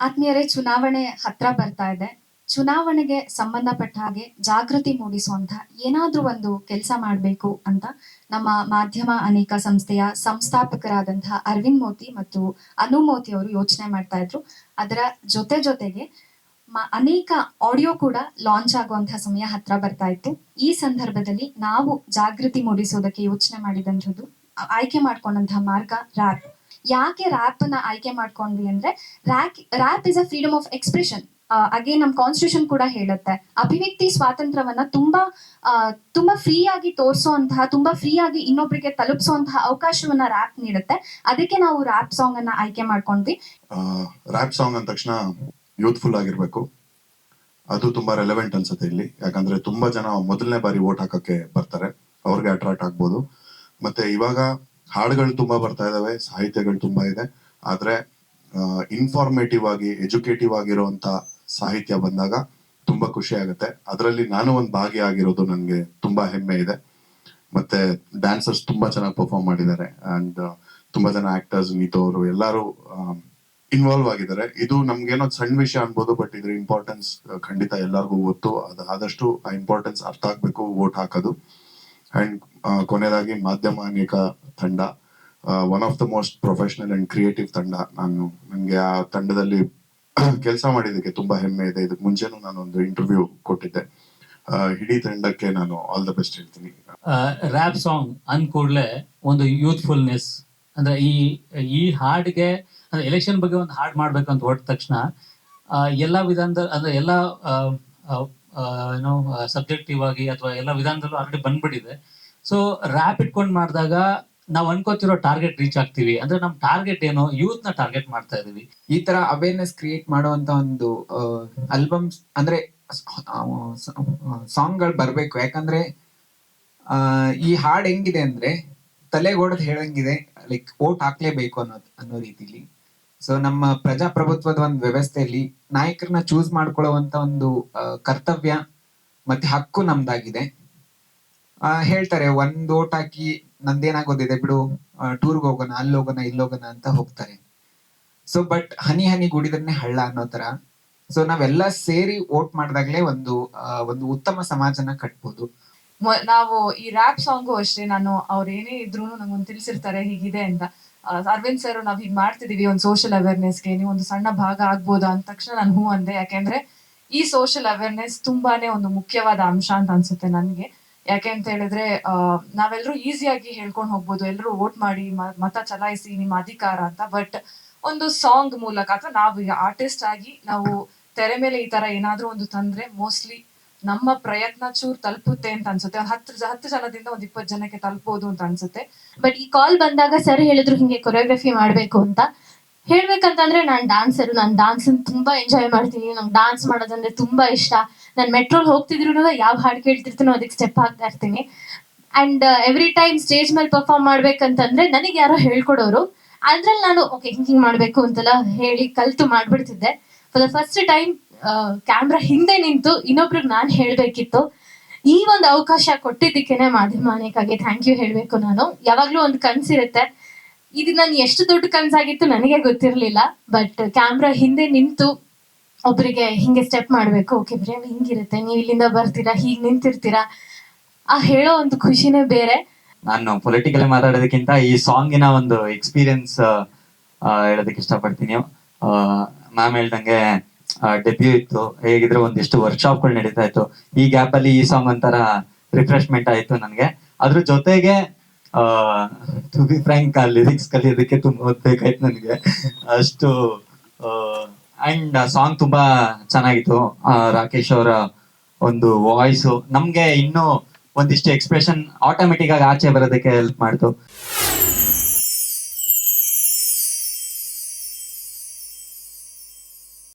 ಸ್ನೇಹಿತರೆ ಚುನಾವಣೆ ಹತ್ರ ಬರ್ತಾ ಇದೆ. ಚುನಾವಣೆಗೆ ಸಂಬಂಧಪಟ್ಟ ಹಾಗೆ ಜಾಗೃತಿ ಮೂಡಿಸುವಂತ ಏನಾದ್ರೂ ಒಂದು ಕೆಲಸ ಮಾಡಬೇಕು ಅಂತ ನಮ್ಮ ಮಾಧ್ಯಮ ಅನೇಕ ಸಂಸ್ಥೆಯ ಸಂಸ್ಥಾಪಕರಾದಂತಹ ಅರವಿಂದ್ ಮೋತಿ ಮತ್ತು ಅನು ಮೋತಿ ಅವರು ಯೋಚನೆ ಮಾಡ್ತಾ ಇದ್ರು. ಅದರ ಜೊತೆ ಜೊತೆಗೆ ಅನೇಕ ಆಡಿಯೋ ಕೂಡ ಲಾಂಚ್ ಆಗುವಂತಹ ಸಮಯ ಹತ್ರ ಬರ್ತಾ ಇತ್ತು. ಈ ಸಂದರ್ಭದಲ್ಲಿ ನಾವು ಜಾಗೃತಿ ಮೂಡಿಸೋದಕ್ಕೆ ಯೋಚನೆ ಮಾಡಿದಂಥದ್ದು ಆಯ್ಕೆ ಮಾಡ್ಕೊಂಡಂತಹ ಮಾರ್ಗ ರ್ಯಾಪ್ ಯಾಕೆ ರ್ಯಾಪ್ನ ಆಯ್ಕೆ ಮಾಡ್ಕೊಂಡ್ವಿ ಅಂದ್ರೆ rack rap is a freedom of expression again ನಮ್ ಕಾನ್ಸ್ಟಿಟ್ಯೂಷನ್ ಕೂಡ ಹೇಳುತ್ತೆ. ಅಭಿವ್ಯಕ್ತಿ ಸ್ವಾತಂತ್ರ್ಯವನ್ನ ತುಂಬಾ ತುಂಬಾ ಫ್ರೀ ಆಗಿ ತೋರಿಸುವಂತಹ ತುಂಬಾ ಫ್ರೀ ಆಗಿ ಇನ್ನೊಬ್ಬರಿಗೆ ತಲುಪಿಸುವಂತಹ ಅವಕಾಶವನ್ನ ರ್ಯಾಪ್ ನೀಡುತ್ತೆ. ಅದಕ್ಕೆ ನಾವು ರ್ಯಾಪ್ ಸಾಂಗ್ ಅನ್ನ ಆಯ್ಕೆ ಮಾಡ್ಕೊಂಡ್ವಿ. ರ್ಯಾಪ್ ಸಾಂಗ್ ಅಂದ ತಕ್ಷಣ ಯೂತ್ಫುಲ್ ಆಗಿರ್ಬೇಕು. ಅದು ತುಂಬಾ ರೆಲೆವೆಂಟ್ ಅನ್ಸುತ್ತೆ ಇಲ್ಲಿ. ಯಾಕಂದ್ರೆ ತುಂಬಾ ಜನ ಮೊದಲನೇ ಬಾರಿ ವೋಟ್ ಹಾಕಕ್ಕೆ ಬರ್ತಾರೆ. ಅವ್ರಿಗೆ ಅಟ್ರಾಕ್ಟ್ ಆಗ್ಬೋದು. ಮತ್ತೆ ಇವಾಗ ಹಾಡುಗಳು ತುಂಬಾ ಬರ್ತಾ ಇದಾವೆ, ಸಾಹಿತ್ಯಗಳು ತುಂಬಾ ಇದೆ. ಆದ್ರೆ ಇನ್ಫಾರ್ಮೇಟಿವ್ ಆಗಿ ಎಜುಕೇಟಿವ್ ಆಗಿರುವಂತ ಸಾಹಿತ್ಯ ಬಂದಾಗ ತುಂಬಾ ಖುಷಿ ಆಗುತ್ತೆ. ಅದರಲ್ಲಿ ನಾನು ಒಂದು ಭಾಗಿಯಾಗಿರೋದು ನನಗೆ ತುಂಬಾ ಹೆಮ್ಮೆ ಇದೆ. ಮತ್ತೆ ಡ್ಯಾನ್ಸರ್ಸ್ ತುಂಬಾ ಚೆನ್ನಾಗಿ ಪರ್ಫಾರ್ಮ್ ಮಾಡಿದ್ದಾರೆ. ಅಂಡ್ ತುಂಬಾ ಜನ ಆಕ್ಟರ್ಸ್ ನೀತು ಅವರು ಎಲ್ಲರೂ ಇನ್ವಾಲ್ವ್ ಆಗಿದ್ದಾರೆ. ಇದು ನಮ್ಗೇನೋ ಸಣ್ಣ ವಿಷಯ ಅನ್ಬೋದು ಬಟ್ ಇದ್ರ ಇಂಪಾರ್ಟೆನ್ಸ್ ಖಂಡಿತ ಎಲ್ಲರಿಗೂ ಗೊತ್ತು. ಅದು ಆದಷ್ಟು ಆ ಇಂಪಾರ್ಟೆನ್ಸ್ ಅರ್ಥ ಆಗ್ಬೇಕು ವೋಟ್ ಹಾಕೋದು. ಅಂಡ್ ಕೊನೆಯದಾಗಿ ಮಾಧ್ಯಮ ಅನೇಕ ತಂಡ. One of the most professional and creative ತಂಡ. ನಾನು ನನಗೆ ಆ ತಂಡದಲ್ಲಿ ಕೆಲಸ ಮಾಡಿದ್ದಕ್ಕೆ ತುಂಬಾ ಹೆಮ್ಮೆ ಇದೆ. ಇದಕ್ಕೆ ಮುಂಚೆನು ನಾನು ಒಂದು ಇಂಟರ್ವ್ಯೂ ಕೊಟ್ಟಿದ್ದೆ ಇಡೀ ತಂಡಕ್ಕೆ ನಾನು ಆಲ್ ದ ಬೆಸ್ಟ್ ಹೇಳ್ತೀನಿ. ರ್ಯಾಪ್ ಸಾಂಗ್ ಅಂದ ಒಂದು ಯೂತ್ಫುಲ್ನೆಸ್ ಅಂದ್ರೆ ಈ ಈ ಹಾಡ್ಗೆ, ಅಂದ್ರೆ ಎಲೆಕ್ಷನ್ ಬಗ್ಗೆ ಒಂದು ಹಾಡ್ ಮಾಡ್ಬೇಕಂತ ಹೊರಟ ತಕ್ಷಣ ಎಲ್ಲ ವಿಧಾನದ ಅಂದ್ರೆ ಎಲ್ಲಾ ಏನೋ ಸಬ್ಜೆಕ್ಟಿವ್ ಆಗಿ ಅಥವಾ ಎಲ್ಲ ವಿಧಾನದಲ್ಲೂ ಆಲ್ರೆಡಿ ಬಂದ್ಬಿಟ್ಟಿದೆ. ಸೊ ರ್ಯಾಪ್ ಇಟ್ಕೊಂಡು ಮಾಡಿದಾಗ ನಾವು ಅನ್ಕೋತಿರೋ ಟಾರ್ಗೆಟ್ ರೀಚ್ ಆಗ್ತೀವಿ. ಅಂದ್ರೆ ನಮ್ ಟಾರ್ಗೆಟ್ ಏನು ಯೂತ್ನ ಟಾರ್ಗೆಟ್ ಮಾಡ್ತಾ ಇದೀವಿ. ಈ ತರ ಅವೇರ್ನೆಸ್ ಕ್ರಿಯೇಟ್ ಮಾಡುವಂತ ಒಂದು ಆಲ್ಬಮ್ ಅಂದ್ರೆ ಸಾಂಗ್ಗಳು ಬರ್ಬೇಕು. ಯಾಕಂದ್ರೆ ಈ ಹಾಡ್ ಹೆಂಗಿದೆ ಅಂದ್ರೆ ತಲೆಗೆ ಹೊಡೆದು ಹೇಳಂಗಿದೆ ಲೈಕ್ ಓಟ್ ಹಾಕ್ಲೇಬೇಕು ಅನ್ನೋದ್ ಅನ್ನೋ ರೀತಿಲಿ. ಸೊ ನಮ್ಮ ಪ್ರಜಾಪ್ರಭುತ್ವದ ಒಂದು ವ್ಯವಸ್ಥೆಯಲ್ಲಿ ನಾಯಕರನ್ನ ಚೂಸ್ ಮಾಡ್ಕೊಳ್ಳುವಂತ ಒಂದು ಕರ್ತವ್ಯ ಮತ್ತೆ ಹಕ್ಕು ನಮ್ದಾಗಿದೆ. ಹೇಳ್ತಾರೆ, ಒಂದ್ ಓಟ್ ಹಾಕಿ ನಂದೇನಾಗೋದಿದೆ ಬಿಡು ಟೂರ್ಗೆ ಹೋಗೋಣ, ಅಲ್ಲಿ ಹೋಗೋಣ, ಇಲ್ಲಿ ಹೋಗೋಣ ಅಂತ ಹೋಗ್ತಾರೆ. ಸೊ ಬಟ್ ಹನಿ ಹನಿ ಗುಡಿದ್ರೆ ಹಳ್ಳ ಅನ್ನೋ ತರ ಸೊ ನಾವೆಲ್ಲ ಸೇರಿ ವೋಟ್ ಮಾಡಿದಾಗ್ಲೇ ಒಂದು ಒಂದು ಉತ್ತಮ ಸಮಾಜನ ಕಟ್ಬೋದು. ನಾವು ಈ ರ್ಯಾಪ್ ಸಾಂಗು ಅಷ್ಟೇ, ನಾನು ಅವ್ರು ಏನೇ ಇದ್ರು ನಂಗೊಂದು ತಿಳಿಸಿರ್ತಾರೆ ಹೀಗಿದೆ ಅಂತ. ಅರವಿಂದ್ ಸರ್ ನಾವ್ ಹೀಗ್ ಮಾಡ್ತಿದೀವಿ ಒಂದು ಸೋಷಿಯಲ್ ಅವೇರ್ನೆಸ್ಗೆ ನೀವು ಒಂದು ಸಣ್ಣ ಭಾಗ ಆಗ್ಬೋದಾ ಅಂದ ತಕ್ಷಣ ನಾನು ಹೂ ಅಂದೆ. ಯಾಕೆಂದ್ರೆ ಈ ಸೋಷಿಯಲ್ ಅವೇರ್ನೆಸ್ ತುಂಬಾನೇ ಒಂದು ಮುಖ್ಯವಾದ ಅಂಶ ಅಂತ ಅನ್ಸುತ್ತೆ ನನ್ಗೆ. ಯಾಕೆ ಅಂತ ಹೇಳಿದ್ರೆ ಆ, ನಾವೆಲ್ಲರೂ ಈಸಿಯಾಗಿ ಹೇಳ್ಕೊಂಡು ಹೋಗ್ಬೋದು. ಎಲ್ಲರೂ ವೋಟ್ ಮಾಡಿ ಮತ ಚಲಾಯಿಸಿ ನಿಮ್ಮ ಅಧಿಕಾರ ಅಂತ. ಬಟ್ ಒಂದು ಸಾಂಗ್ ಮೂಲಕ ಅಥವಾ ನಾವು ಆರ್ಟಿಸ್ಟ್ ಆಗಿ ನಾವು ತೆರೆ ಮೇಲೆ ಈ ತರ ಏನಾದ್ರೂ ಒಂದು ತಂದ್ರೆ ಮೋಸ್ಟ್ಲಿ ನಮ್ಮ ಪ್ರಯತ್ನ ಚೂರ್ ತಲುಪುತ್ತೆ ಅಂತ ಅನ್ಸುತ್ತೆ. ಒಂದ್ ಹತ್ತು ಹತ್ತು ಜನದಿಂದ ಒಂದ್ ಇಪ್ಪತ್ತು ಜನಕ್ಕೆ ತಲುಪಬಹುದು ಅಂತ ಅನ್ಸುತ್ತೆ. ಬಟ್ ಈ ಕಾಲ್ ಬಂದಾಗ ಸರ್ ಹೇಳಿದ್ರು ಹಿಂಗೆ ಕೊರಿಯೋಗ್ರಫಿ ಮಾಡ್ಬೇಕು ಅಂತ. ಹೇಳ್ಬೇಕಂತಂದ್ರೆ ನಾನ್ ಡಾನ್ಸರ್ ನಾನು ಡಾನ್ಸ್ ತುಂಬಾ ಎಂಜಾಯ್ ಮಾಡ್ತೀನಿ. ನಂಗೆ ಡಾನ್ಸ್ ಮಾಡೋದಂದ್ರೆ ತುಂಬಾ ಇಷ್ಟ. ನಾನು ಮೆಟ್ರೋಲ್ ಹೋಗ್ತಿದ್ರು ಯಾವ ಹಾಡು ಕೇಳ್ತಿರ್ತೀನೋ ಅದಕ್ಕೆ ಸ್ಟೆಪ್ ಆಗ್ತಾ ಇರ್ತೀನಿ. ಅಂಡ್ ಎವ್ರಿ ಟೈಮ್ ಸ್ಟೇಜ್ ಮೇಲೆ ಪರ್ಫಾರ್ಮ್ ಮಾಡ್ಬೇಕಂತಂದ್ರೆ ನನಗೆ ಯಾರೋ ಹೇಳ್ಕೊಡೋರು. ಅದ್ರಲ್ಲಿ ನಾನು, ಓಕೆ, ಹಿಂಗ್ ಹಿಂಗ್ ಮಾಡ್ಬೇಕು ಅಂತೆಲ್ಲ ಹೇಳಿ ಕಲ್ತು ಮಾಡ್ಬಿಡ್ತಿದ್ದೆ. For the first time camera ಹಿಂದೆ ನಿಂತು ಇನ್ನೊಬ್ರಿಗೆ ನಾನ್ ಹೇಳ್ಬೇಕಿತ್ತು. ಈ ಒಂದು ಅವಕಾಶ ಕೊಟ್ಟಿದ್ದಕ್ಕೇನೆ ಮಾಧ್ಯಮ ಥ್ಯಾಂಕ್ ಯು ಹೇಳ್ಬೇಕು ನಾನು. ಯಾವಾಗ್ಲೂ ಒಂದು ಕನ್ಸಿರುತ್ತೆ. ಇದು ನಾನು ಎಷ್ಟು ದೊಡ್ಡ ಕನ್ಸಾಗಿತ್ತು ನನಗೆ ಗೊತ್ತಿರ್ಲಿಲ್ಲ ಬಟ್ ಕ್ಯಾಮ್ರಾ ಹಿಂದೆ ನಿಂತು ಒಬ್ರಿಗೆ ಹಿಂಗೆ ಸ್ಟೆಪ್ ಮಾಡ್ಬೇಕು. ಓಕೆ ಬರೀ ಹಿಂಗಿರುತ್ತೆ, ನೀವು ಇಲ್ಲಿಂದ ಬರ್ತೀರಾ, ಹೀಗ್ ನಿಂತಿರ್ತೀರಾ? ಆ ಹೇಳೋ ಒಂದು ಖುಷಿನೇ ಬೇರೆ. ನಾನು ಪೊಲಿಟಿಕಲ್ ಮಾತಾಡೋದಕ್ಕಿಂತ ಈ ಸಾಂಗಿನ ಒಂದು ಎಕ್ಸ್ಪೀರಿಯನ್ಸ್ ಹೇಳೋದಕ್ಕೆ ಇಷ್ಟಪಡ್ತೀನಿ. ಮ್ಯಾಮ್ ಹೇಳ್ದಂಗೆ ಡೆಬ್ಯೂ ಇತ್ತು. ಹೇಗಿದ್ರೆ ಒಂದಿಷ್ಟು ವರ್ಕ್ಶಾಪ್ಗಳು ನಡೀತಾ ಇತ್ತು. ಈ ಗ್ಯಾಪ್ ಅಲ್ಲಿ ಈ ಸಾಂಗ್ ಒಂಥರ ರಿಫ್ರೆಶ್ಮೆಂಟ್ ಆಯ್ತು ನನಗೆ. ಅದ್ರ ಜೊತೆಗೆ ಟು ಬಿ ಫ್ರ್ಯಾಂಕ್ ಆ ಲಿರಿಕ್ಸ್ ಕಲಿಯೋದಕ್ಕೆ ತುಂಬಾ ಓದ್ಬೇಕಾಯ್ತು ನನಗೆ. ಅಷ್ಟು ಅಂಡ್ ಸಾಂಗ್ ತುಂಬಾ ಚೆನ್ನಾಗಿತ್ತು. ರಾಕೇಶ್ ಅವರ ಒಂದು ವಾಯ್ಸು ನಮ್ಗೆ ಇನ್ನೂ ಒಂದಿಷ್ಟು ಎಕ್ಸ್ಪ್ರೆಷನ್ ಆಟೋಮೆಟಿಕ್ ಆಗಿ ಆಚೆ ಬರೋದಕ್ಕೆ ಹೆಲ್ಪ್ ಮಾಡ್ತು.